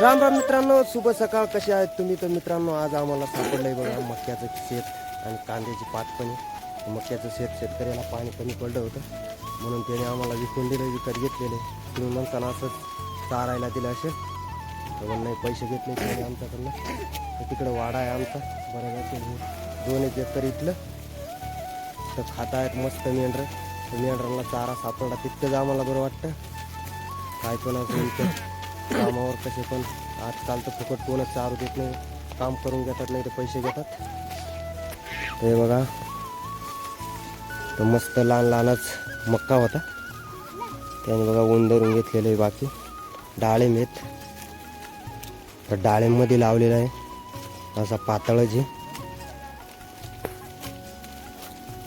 राम राम मित्रांनो शुभ सकाळ. कसे आहेत तुम्ही? तर मित्रांनो आज आम्हाला सापडलंय बघा मक्याचं शेत आणि कांद्याची पात पण आहे. मक्याचं शेत शेतकऱ्याला पाणी कमी पडलं होतं. म्हणून त्याने आम्हाला विकून दिलं विकत घेतलेले. तुम्ही म्हणताना असंच चारायला दिलं असेल. तर नाही पैसे घेतले त्याने आमच्याकडनं. तर तिकडं वाडा आहे आमचा. बरोबर दोन एक एकर इथलं. तर खाता आहेत मस्त मेंढरं. तर मेंढरांना चारा सापडला तितकंच आम्हाला बरं वाटतं. काय पण असं इथं कामावर कसे पण. आजकाल तर फुकट कोणच चारू देत नाही. काम करून घेतात नाही तर पैसे घेतात. हे बघा. तर मस्त लहान लहानच मक्का होता. त्याने बघा ऊन धरून घेतलेलं आहे बाकी. डाळिंब आहेत तर डाळिंबमध्ये लावलेलं आहे. असा पातळ जे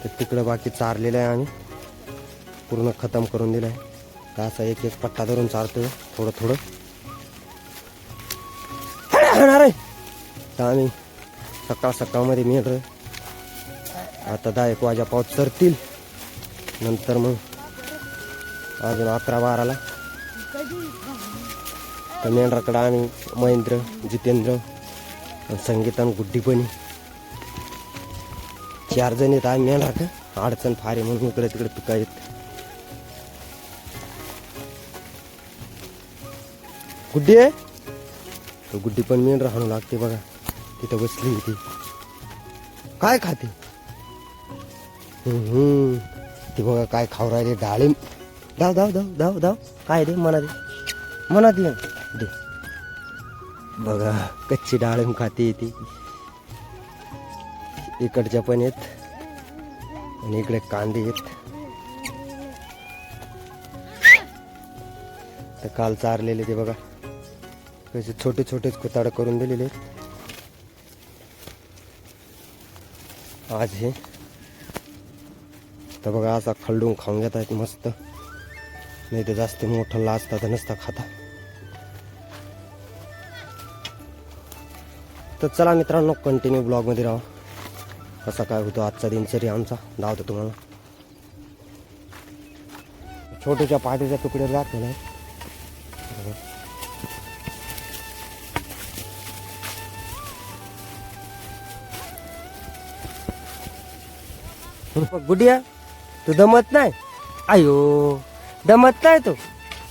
तर तिकडं बाकी चारलेलं आहे आम्ही. पूर्ण खतम करून दिलं आहे तर असा एक एक पट्टा धरून चारतोय. थोडं थोडं आता आम्ही सकाळ सकाळमध्ये मेंढर आता दहा एक वाजा पाऊस चरतील नंतर मग अजून अकरा बाराला. तर मेंढराकडं आम्ही महेंद्र जितेंद्र संगीतान आणि गुड्डी पण आहे. चार जण येत आम्ही मेंढराकडं. अडचण फारे म्हणून इकडे तिकडे पिका येत गुड्डी आहे? तो गुड्डी पण मेंढरा हाणू लागते बघा. तिथं बसली होती. काय खाते? हम्म ती बघा काय खाऊ राहिले डाळिंब धाव धाव धाव धाव धाव काय दे मना दे मना दे. दे बघा कच्ची डाळिंब खाते ती. इकडच्या पण येत आणि इकडे कांदे येत. तर काल चारलेले ते बघा. कसे छोटे छोटेच कुताड करून दिलेले आहेत. आज हे। तर बघा असा खलडून खाऊन घेता येत मस्त. नाही तर जास्त मोठं लाजता तर नसता खाता. तर चला मित्रांनो कंटिन्यू ब्लॉगमध्ये राहा. कसा काय होतो आजचा दिनचर्या आमचा? धावतो तुम्हाला. छोट्याच्या पाठीच्या तुकड्यावर जात नाही. गुडिया तू दमत नाही? आयो दमत नाही तू.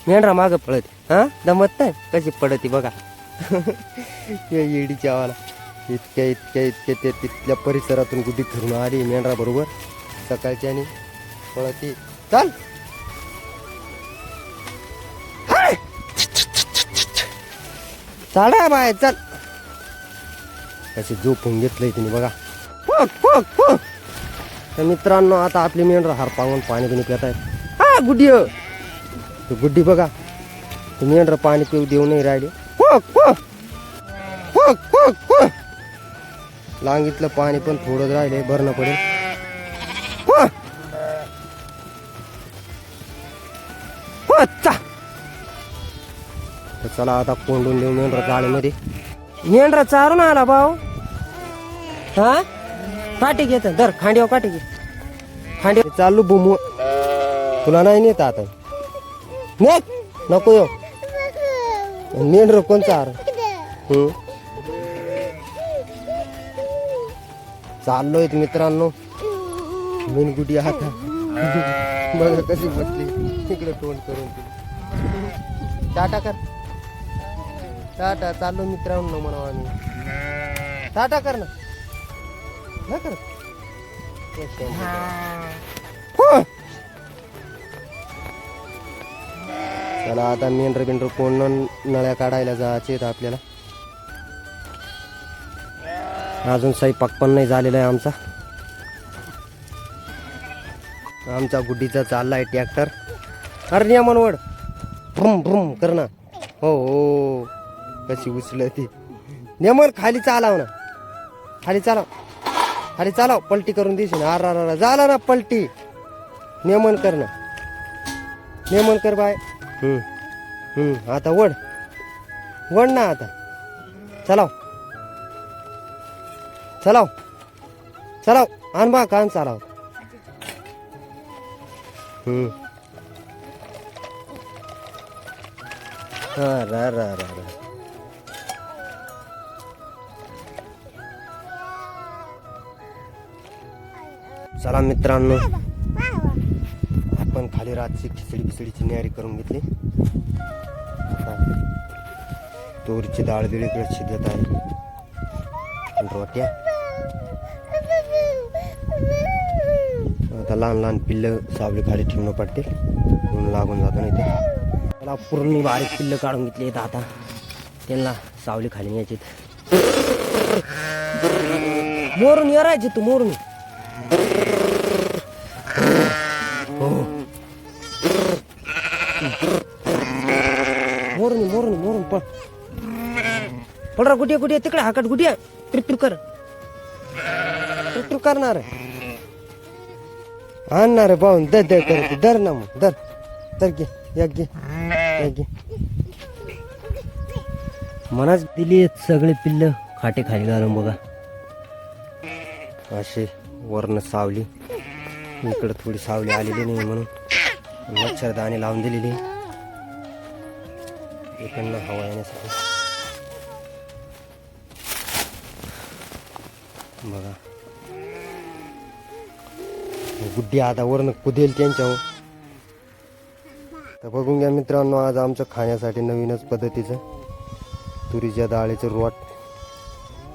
मेंढरा माग पळत हा? दमत नाही? कशी पडती बघा. या येडीच्या आवाला. इतक्या इतक्या इतक्या ते तिथल्या परिसरातून गुड्डी फिरून आली मेंढरा बरोबर. सकाळची आणि पळती. चाल! चाडा बाय चल! कशी झोपून घेतलंय तिने बघा. फुक, फक फुक. तर मित्रांनो आता आपली मेंढर हार पांगून पाणी पिणी पित आहेत. हा गुड्डी हो. तो गुड्डी बघा तो मेंढर पाणी पिऊ देऊ नाही राहिले फुक, फुक. लांगीतलं पाणी पण थोडं राहिले भरणं पडेल. तर चला आता कोंडून देऊ मेंढर जाळीमध्ये. मेंढरा चारून आला भाऊ. हा? काटे घेत दर खांड्यावर काटे घे. खांडे चालू बुमू. तुला नाही नेत आता. नेत! नको यो मेंढर कोण चार हम्म. चाललोय मित्रांनो. मेनगुटी आता. बघा कशी बसली. तिकडे तोंड करून ती. टाटा कर. टाटा चाललो मित्रांनो म्हणावं आम्ही. टाटा कर ना. नाही करत. चला आता मेंढर बिंढर कोण नळ्या काढायला जायचे आपल्याला. अजून स्वयंपाक पण नाही झालेला आहे आमचा. आमचा गुड्डीचा चाललाय ट्रॅक्टर. अरे नियमन वड भ्रुम भ्रुम कर ना. हो हो. कशी उचल ती नियमन खाली चालाव ना. खाली चालाव. खाली चालाव पलटी करून देशील. ना अरा अरा झाला ना पलटी. नियमन कर ना. नियमन कर बाय. हम्म. हम्म आता वड. वड ना आता. चलाव. चलाव. चलाव. आण बा कान चालाव. हम्म. हा रा रा. चला मित्रांनो. आपण खाली रातची खिचडी खिचडीची न्यारी करून घेतली. तूरची डाळ बिळ इकडे शिजत आहे. रोट्या. आता लहान लहान पिल्लं सावली खाली ठेवणं पडते लागून जातो नाही ते. त्याला पूर्ण बारीक पिल्लं काढून घेतली आता. त्यांना सावली खाली न्यायची मोरून येरायचे तू मोरून गुडिया कुठे कुठे तिकडे हाकट गुडिया ट्रिप कर. ट्रिप करणार आणणार पाहून. दर दर कर दर ना मग. दर. दर घे. या घे. या घे. मनाच दिली आहेत सगळे पिल्ल. खाटे खाली घालून बघा. असे वर्ण सावली. इकडं थोडी सावली आलेली नाही म्हणून. मच्छरदाणी लावून दिलेली. इकडनं हवा येण्यासाठी. बघा. गुड्डी आता वरनं कुदेल त्यांच्यावर. तर बघून घ्या मित्रांनो आज आमचं खाण्यासाठी नवीनच पद्धतीचं तुरीच्या डाळीचं रोट.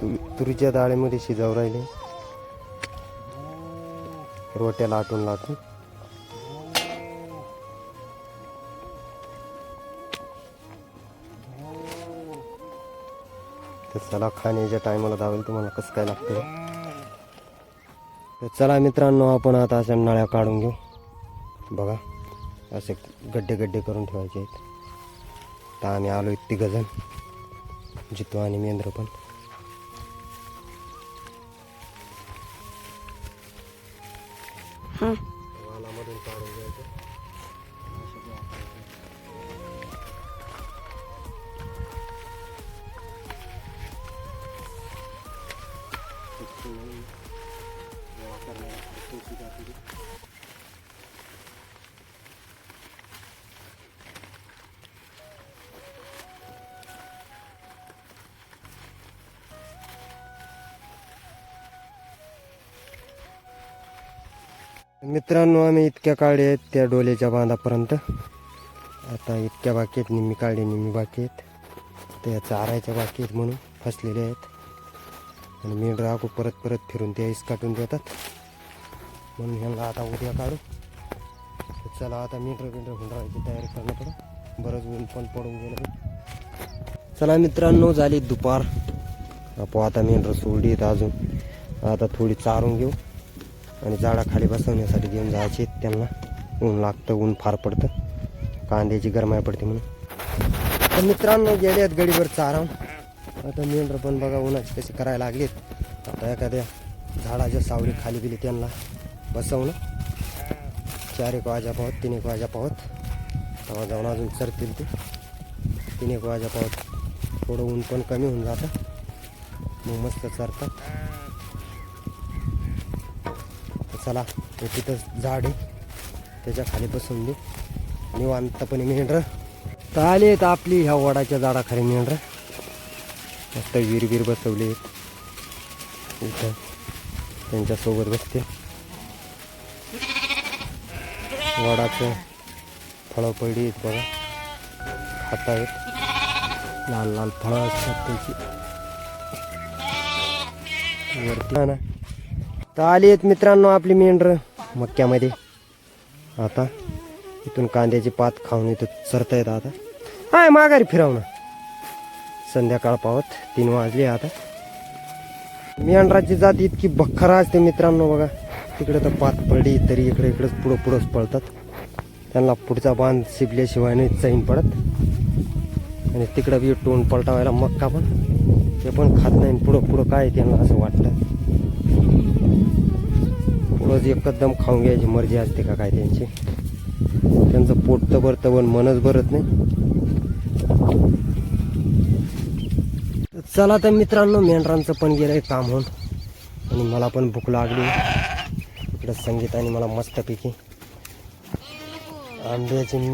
तु- तुरीच्या डाळीमध्ये शिजाव राहिले. रोट्या लाटून लाटून. तर चला खाण्याच्या टायमाला धावेल. तुम्हाला कसं काय लागतं तर चला मित्रांनो आपण आता अशा नळ्या काढून घेऊ. बघा असे गड्डे गड्डे करून ठेवायचे आहेत. तर आम्ही आलो तिघ जण जितू आणि मेंद्र पण. वालामधून मित्रांनो आम्ही इतक्या काळे आहेत त्या डोलेच्या बांधापर्यंत. आता इतक्या बाकी आहेत निम्मी काढे निम्मी बाकी आहेत. त्या चारायच्या बाकी आहेत म्हणून फसलेले आहेत. आणि मी राखू परत परत फिरून त्या इस काटून देतात. म्हणून ह्यांना आता उद्या काढू. चला आता मीटर बिंटर हुंडरायची तयारी करणं पडं बरंच ऊन पण पडून गेलं. चला मित्रांनो झाली दुपार. आपण आता मेंढर सोडली अजून. आता थोडी चारून घेऊ. आणि झाडाखाली बसवण्यासाठी घेऊन जायचे. त्यांना ऊन लागतं ऊन फार पडतं. कांद्याची गरमाई पडते म्हणून. तर मित्रांनो गेले आहेत गडीवर चारा आता मेंढर पण बघा उन्हाची कसे करायला लागलेत. आता एखाद्या झाडाच्या सावली खाली गेली त्यांना बसवणं. चार एक वाजा पाहत तीन एक वाजा पाहत तेव्हा जाऊन अजून चरतील ते. तीन एक वाजा पाहत थोडं ऊन पण कमी होऊन जातं. मग मस्त चरतात तर चला ते तिथं झाड आहे. त्याच्याखाली बसून दे. निवांतपणे मेंढर. तर आलेत आपली ह्या वडाच्या झाडाखाली मेंढर. मस्त विहीर बसवले इथं त्यांच्यासोबत बसते. वडाचं फळं पडली आहेत बघा. खात आहेत. लाल लाल फळं असतात त्याची. वरती ना तर आली आहेत मित्रांनो आपली मेंढर मक्क्यामध्ये. आता इथून कांद्याची पात खाऊन इथं चरता आहेत आता. हाय माघारी फिरवणं संध्याकाळ पावत तीन वाजले आता. मेंढराची जात इतकी बखरा असते मित्रांनो बघा. तिकडे तर पात पडली तरी इकडे इकडेच पुढं पुढंच पळतात. त्यांना पुढचा बांध शिपल्याशिवाय नाही चैन पडत. आणि तिकडं बी टोन पलटावायला मक्का पण. ते पण खात नाही पुढं पुढं काय त्यांना असं वाटतं. रोज एकदम खाऊन घ्यायची मर्जी असते का काय त्यांची? त्यांचं पोट तर भरतं पण मनच भरत नाही. चला तर मित्रांनो मेंढरांचं पण गेलंय काम होऊन. आणि मला पण भूक लागली. इकडं संगीताने मला मस्तपैकी आंब्याची